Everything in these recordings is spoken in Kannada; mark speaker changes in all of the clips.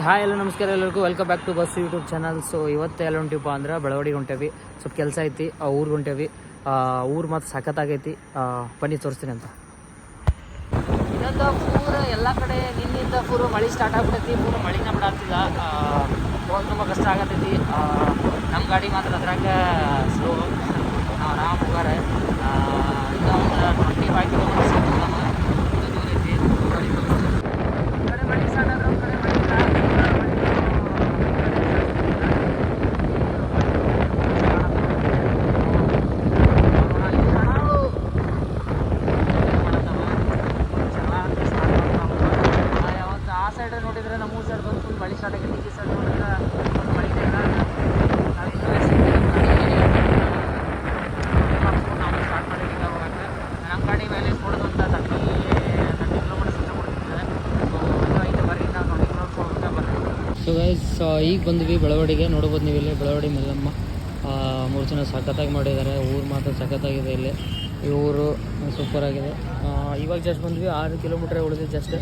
Speaker 1: ಹಾಯ್, ಎಲ್ಲ ನಮಸ್ಕಾರ ಎಲ್ಲರಿಗೂ. Welcome back to bus YouTube channel so ಇವತ್ತು ಎಲ್ಲ ಹೊಂಟಿವಪ್ಪ ಅಂದ್ರೆ ಬೆಳವಡಿಗೆ ಹೊಂಟೇವಿ ಸ್ವಲ್ಪ ಕೆಲಸ ಐತಿ ಊರಿಗೆ ಹೊಂಟೇವಿ ಊರು ಮತ್ತು ಸಖತ್ತಾಗೈತಿ. ಬನ್ನಿ, ತೋರಿಸ್ತೀನಿ ಅಂತ. ಇನ್ನೊಂದು ಪೂರ ಎಲ್ಲ ಕಡೆ ನಿನ್ನಿಂದ ಪೂರ ಮಳೆ ಸ್ಟಾರ್ಟ್ ಆಗ್ಬಿಟ್ಟೈತಿ ಪೂರ ಮಳಿನ ಬಿಡಾತಿಲ್ಲ ತುಂಬ ಕಷ್ಟ ಆಗತ್ತೈತಿ ನಮ್ಮ ಗಾಡಿ ಮಾತ್ರ ಅದ್ರಾಗ ಸ್ಲೋ ನಾವು ಆರಾಮ್ ಹೋಗಾರೆ ಇನ್ನೂ ಒಂದು ಟ್ವೆಂಟಿ ಫೈವ್ ಕಿಲೋಮೀಟರ್ಸ್ ನಮ್ಮ ದೂರ ಐತಿ ಬನ್ನಿ ತೋರಿಸ್ತೀನಿ. ಈ ಕಡೆ ಮಳೆ ಸ್ಟಾರ್ಟ್ ಆದ್ರೆ ಒಂದ್ ಕಡೆ ಮಳೆ ಇಲ್ಲ. ಆ ನೋಡಿದರೆ ನಮ್ಮ ಊರ್ ಬಂದು ಫುಲ್ ಮಳೆ ಸ್ಟಾರ್ಟ್ ಆಗಿದೆ ಈ ನೋಡಿದ್ರೆ ನಾವು ಸ್ಟಾರ್ಟ್ ಕೊಡ್ತಿದ್ದಾರೆ. ಸೊ ಗೈಸ್ ಈಗ ಬಂದ್ವಿ ಬೆಳವಡಿಗೆ. ನೋಡ್ಬೋದು ನೀವು ಇಲ್ಲಿ ಬೆಳವಡಿ ಮಲ್ಲಮ್ಮ ಮೂರು ಜನ ಸಖತ್ತಾಗಿ ಮಾಡಿದ್ದಾರೆ. ಊರು ಮಾತ್ರ ಸಖತ್ತಾಗಿದೆ ಇಲ್ಲಿ. ಈ ಊರು ಸೂಪರ್ ಆಗಿದೆ ಇವಾಗ ಜಸ್ಟ್ ಬಂದ್ವಿ, ಆರು ಕಿಲೋಮೀಟ್ರ್ ಉಳಿದ್ವಿ ಜಸ್ಟ್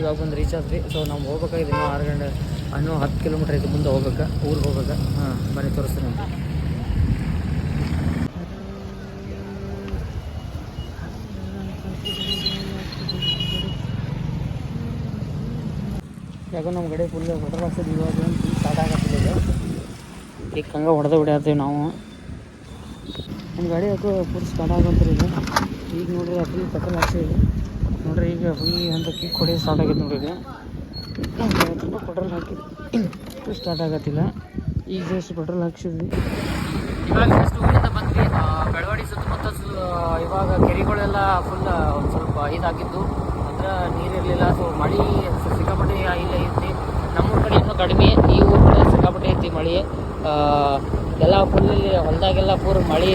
Speaker 1: ಇವಾಗ ಬಂದು ರೀಚ್ ಆದ್ವಿ. ಸೊ ನಾವು ಹೋಗ್ಬೇಕಾಗಿದೆ ಇನ್ನೂ ಆರು ಗಂಟೆ, ಇನ್ನೂ ಹತ್ತು ಕಿಲೋಮೀಟ್ರ್ ಇದು ಮುಂದೆ ಹೋಗ್ಬೇಕು, ಊರಿಗೆ ಹೋಗ್ಬೇಕು? ಹಾಂ, ಬನ್ನಿ, ತೋರಿಸ್ತೀನಿ ಯಾಕೋ ನಮ್ಮ ಕಡೆ ಫುಲ್ ಹೊಡೆದ ಹಾಕ್ಸಿದ್ವಿ ಇವಾಗ ಸ್ಟಾರ್ಟ್ ಆಗತ್ತಿಲ್ಲ ಈಗ ಹಂಗೆ ಹೊಡೆದು ಬಿಡಾತೀವಿ ನಾವು. ನಮ್ಮ ಗಾಡಿ ಯಾಕೋ ಫುಲ್ ಸ್ಟಾರ್ಟ್ ಆಗಂತ್ರಿ ಈಗ. ಈಗ ನೋಡ್ರಿ ಫುಲ್ ಪೆಟ್ರೋಲ್ ಹಾಕ್ಸಿದ್ವಿ ನೋಡ್ರಿ ಈಗ ಫುಲ್ ಅಂತ ಕಿಕ್ ಕೊಡಿ ಸ್ಟಾರ್ಟ್ ಆಗೈತೆ ನೋಡ್ರಿ ಈಗ. ತುಂಬ ಪೆಟ್ರೋಲ್ ಹಾಕಿದ್ವಿ. ಸ್ಟಾರ್ಟ್ ಆಗತ್ತಿಲ್ಲ. ಈಗ ಜಸ್ಟ್ ಪೆಟ್ರೋಲ್ ಹಾಕ್ಸಿದ್ವಿ. ಜಸ್ಟ್ ಊರಿಂದ ಬಂದ್ವಿ. ಬೆಳವಾಡಿ ಸುತ್ತಮುತ್ತ ಇವಾಗ ಕೆರೆಗಳೆಲ್ಲ ಫುಲ್ ಒಂದು ಸ್ವಲ್ಪ ಇದಾಗಿದ್ದು. ಅಂದ್ರೆ ನೀರಿರಲಿಲ್ಲ ಸೊ ಮಳೆ ಸಿಕ್ಕಾಪಟ್ಟೆ ಇಲ್ಲ ಐತಿ. ನಮ್ಮೂರ ಕಡೆ ಇನ್ನೂ ಕಡಿಮೆ. ಈ ಊರ ಕಡೆ ಸಿಕ್ಕಾಪಟ್ಟೆ ಐತಿ ಮಳೆ. ಎಲ್ಲ ಫುಲ್ ಇಲ್ಲಿ ಹೊಲದಾಗೆಲ್ಲ ಪೂರ್ ಮಳೆ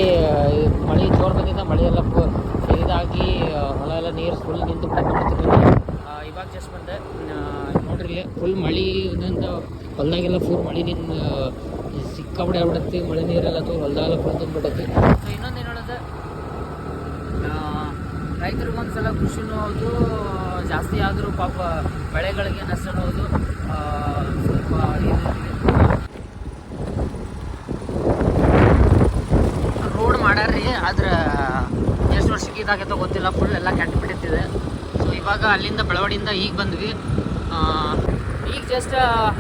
Speaker 1: ಮಳೆ ಜೋರು ಬಂದಿದ್ದ ಮಳೆ ಎಲ್ಲ ಪೂರ್ ಇದಾಗಿ ಹೊಲ ಎಲ್ಲ ನೀರು ಫುಲ್ ನಿಂತು ಇವಾಗ ಜಸ್ಟ್ ಬಂದೆ. ನೋಡ್ರಿ ಇಲ್ಲಿ ಫುಲ್ ಮಳೆಯಿಂದ ಹೊಲದಾಗೆಲ್ಲ ಫುಲ್ ಮಳೆ ನಿನ್ನ ಸಿಕ್ಕಾಪಟ್ಟೆ ಆಗ್ಬಿಡತ್ತಿ. ಮಳೆ ನೀರೆಲ್ಲ ತೋರ್ ಹೊಲದಾಗೆಲ್ಲ ಫುಲ್ ತುಂಬಿಬಿಡತ್ತಿ. ಇನ್ನೊಂದು ಏನು ಹೇಳೋದು? ರೈತರಿಗೆ ಒಂದ್ಸಲ ಖುಷಿನೂ ಹೌದು, ಜಾಸ್ತಿ ಆದರೂ ಪಾಪ ಬೆಳೆಗಳಿಗೆ ನಷ್ಟನೂ ಹೌದು ಸ್ವಲ್ಪ ಇದು ರೋಡ್ ಮಾಡ್ಯಾರ್ರಿ ಆದ್ರೆ ಎಷ್ಟು ವರ್ಷಕ್ಕೆ ಇದಾಗೈತೋ ಗೊತ್ತಿಲ್ಲ. ಫುಲ್ ಎಲ್ಲ ಕೆಟ್ಟ ಬಿಟ್ಟಿತ್ತಿದೆ ಸೊ ಇವಾಗ ಅಲ್ಲಿಂದ ಬೆಳವಡಿಯಿಂದ ಈಗ ಬಂದ್ವಿ. ಈಗ ಜಸ್ಟ್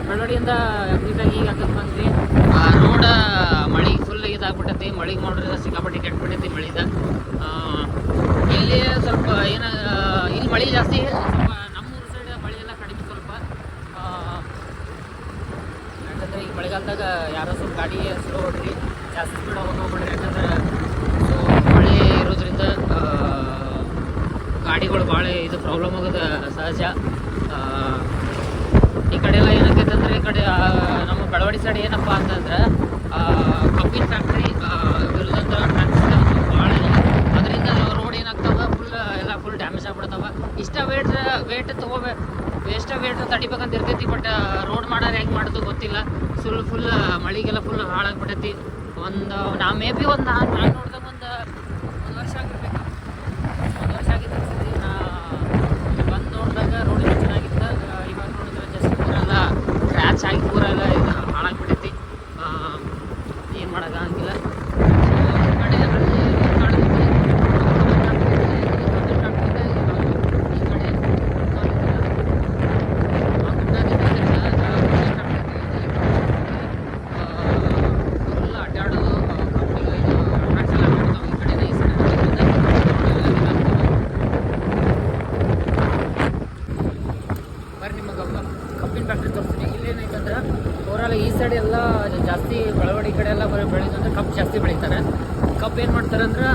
Speaker 1: ಬೆಳವಡಿಯಿಂದ ಈಗ ಈಗ ಹಾಕಕ್ಕೆ ಬಂದ್ವಿ. ರೋಡ ಮಳೆ ಫುಲ್ ಇದಾಗ್ಬಿಟ್ಟೈತಿ. ಮಳೆಗೆ ನೋಡಿದ್ರೆ ಸಿಕ್ಕಾಪಟ್ಟೆ ಕೆಟ್ಟ ಬಿಟ್ಟೈತಿ ಮಳಿದ ಇಲ್ಲಿ ಸ್ವಲ್ಪ ಏನ ಇಲ್ಲಿ ಮಳೆ ಜಾಸ್ತಿ ಸ್ವಲ್ಪ ನಮ್ಮೂರು ಸೈಡ್ ಮಳೆ ಎಲ್ಲ ಕಡಿಮೆ ಸ್ವಲ್ಪ. ಯಾಕಂದ್ರೆ ಈಗ ಮಳೆಗಾಲದಾಗ ಯಾರೋ ಸ್ವಲ್ಪ ಗಾಡಿ ಸ್ಲೋ ಹೊಡ್ರಿ, ಜಾಸ್ತಿ ಸ್ಪೀಡ್ ಹೋಗೋದು ಹೋಗ್ಬಿಡ್ರಿ. ಯಾಕಂದ್ರೆ ಗಾಡಿಗಳು ಭಾಳ ಇದು ಪ್ರಾಬ್ಲಮ್ ಆಗೋದು ಸಹಜ. ಈ ಕಡೆ ಎಲ್ಲ ಏನಾಗೈತೆ ಅಂದ್ರೆ ಈ ಕಡೆ ನಮ್ಮ ಬೆಳವಡಿ ಸೈಡ್ ಏನಪ್ಪ ಅಂತಂದ್ರೆ ಕಬ್ಬಿನ ಫ್ಯಾಕ್ಟ್ರಿ ಇರೋದಂದ್ರೆ ಭಾಳ ಅದರಿಂದ ರೋಡ್ ಏನಾಗ್ತವೆ? ಫುಲ್ ಎಲ್ಲ ಫುಲ್ ಡ್ಯಾಮೇಜ್ ಆಗ್ಬಿಡ್ತಾವ. ಇಷ್ಟ ವೇಟ್ ವೇಟ್ ತೊಗೋಬೇಕು ಎಷ್ಟ ವೇಟ್ ತಡಿಬೇಕಂತ ಇರ್ತೈತಿ ಬಟ್ ರೋಡ್ ಮಾಡೋರು ಹೆಂಗೆ ಮಾಡೋದು ಗೊತ್ತಿಲ್ಲ. ಫುಲ್ ಫುಲ್ ಮಳಿಗೆಲ್ಲ ಫುಲ್ ಹಾಳಾಗ್ಬಿಟ್ಟೈತಿ ಒಂದು, ನಾ ಮೇ ಬಿ ಒಂದು ನಾನು ನಾನು cura la. ಬೆಳೆದಂದ್ರೆ ಕಬ್ಬು ಜಾಸ್ತಿ ಬೆಳೀತಾರೆ. ಕಬ್ಬು ಏನು ಮಾಡ್ತಾರೆ ಅಂದ್ರೆ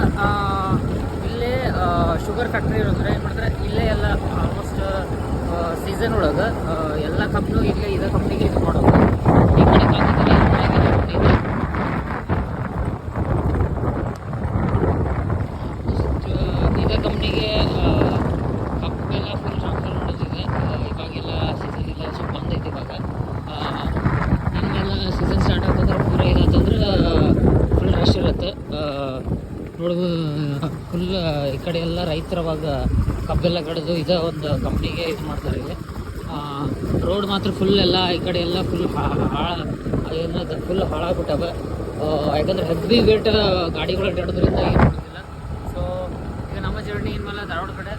Speaker 1: ಇಲ್ಲೇ ಶುಗರ್ ಫ್ಯಾಕ್ಟ್ರಿ ಇರೋದ್ರೆ ಏನು ಮಾಡ್ತಾರೆ, ಇಲ್ಲೇ ಎಲ್ಲ ಆಲ್ಮೋಸ್ಟ್ ಸೀಸನ್ ಒಳಗೆ ಎಲ್ಲ ಕಬ್ಬು ಇಲ್ಲೇ ಇದೇ ಕಂಪ್ನಿಗೆ ಇದು ಮಾಡೋದು ಈ ಕಡೆ ಕಾಣ್ತೈತಲ್ಲ, ಈ ಕಡೆ ಇದೆ company ಇದೆ. Just, ಇದೇ ಕಂಪ್ನಿಗೆ ಕಬ್ಬೆಲ್ಲ ಫುಲ್ ಟ್ರಾನ್ಸ್ಫರ್ ಮಾಡೋದಿದೆ ಇವಾಗೆಲ್ಲ ಸೀಸನ್ ಎಲ್ಲ ಸ್ವಲ್ಪ ಬಂದೈತೆ ಇವಾಗ ಆ, ಇನ್ಮೇಲೆ ಸೀಸನ್ ಸ್ಟಾರ್ಟ್ ಆಗ್ತಂದ್ರೆ ಪೂರ ಇದಾತಂದ್ರೆ ಫುಲ್ ರಶ್ ಇರುತ್ತೆ ನೋಡ್ಬೋದು ಫುಲ್ ಈ ಕಡೆ ಎಲ್ಲ ರೈತರವಾಗ ಕಬ್ಬೆಲ್ಲ ಕಡಿದು ಇದೇ ಒಂದು ಕಂಪ್ನಿಗೆ ಇದು ಮಾಡ್ತಾರೆ. ಇಲ್ಲಿ ರೋಡ್ ಮಾತ್ರ ಫುಲ್ ಎಲ್ಲ, ಈ ಕಡೆ ಎಲ್ಲ ಫುಲ್ ಹಾಳ ಏನದು ಫುಲ್ ಹಾಳಾಗ್ಬಿಟ್ಟವ. ಯಾಕಂದ್ರೆ ಹೆವಿ ವೇಟ್ ಗಾಡಿಗಳು ಅಡ್ಡಾಡೋದ್ರಿಂದ ಏನು ಮಾಡೋದಿಲ್ಲ. ಸೊ ಈಗ ನಮ್ಮ ಜರ್ನಿ ಇನ್ಮೇಲೆ ಧಾರವಾಡ ಕಡೆ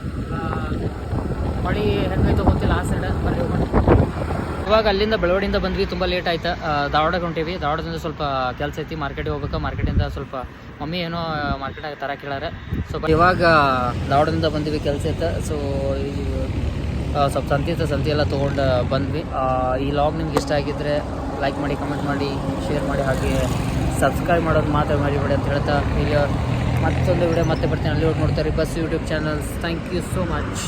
Speaker 1: ಮಳೆ ಹೆಂಗೈತೋ ಗೊತ್ತಿಲ್ಲ, ಆ ಸೈಡ್ ಇವಾಗ ಅಲ್ಲಿಂದ ಬೆಳವಡಿಯಿಂದ ಬಂದ್ವಿ, ತುಂಬ ಲೇಟ್ ಆಯ್ತು. ಧಾರವಾಡಕ್ಕೆ ಹೊಂಟೀವಿ. ಧಾರವಾಡದಿಂದ ಸ್ವಲ್ಪ ಕೆಲಸ ಐತಿ ಮಾರ್ಕೆಟಿಗೆ ಹೋಗ್ಬೇಕು. ಮಾರ್ಕೆಟಿಂದ ಸ್ವಲ್ಪ ಮಮ್ಮಿ ಏನೋ ಮಾರ್ಕೆಟಾಗ ತರ ಕೇಳಾರ ಸೊ ಇವಾಗ ಧಾರವಾಡದಿಂದ ಬಂದ್ವಿ, ಕೆಲಸ ಐತೆ. ಸೊ ಸ್ವಲ್ಪ ಸಂತಿ ಇತ್ತು, ಸಂತಿ ಎಲ್ಲ ತೊಗೊಂಡು ಬಂದ್ವಿ. ಈ ಲಾಗ್ ನಿಮ್ಗೆ ಇಷ್ಟ ಆಗಿದ್ರೆ ಲೈಕ್ ಮಾಡಿ ಕಮೆಂಟ್ ಮಾಡಿ ಶೇರ್ ಮಾಡಿ, ಹಾಗೆ ಸಬ್ಸ್ಕ್ರೈಬ್ ಮಾಡೋದು ಮಾತ್ರ ಮರಿಬೇಡಿ ಅಂತ ಹೇಳ್ತಾ ಈಗ ಮತ್ತೊಂದು ವಿಡಿಯೋ ಮತ್ತೆ ಬರ್ತೀನಿ. ಅಲ್ಲಿ ನೋಡ್ತಾರೆ bus YouTube channels thank you so much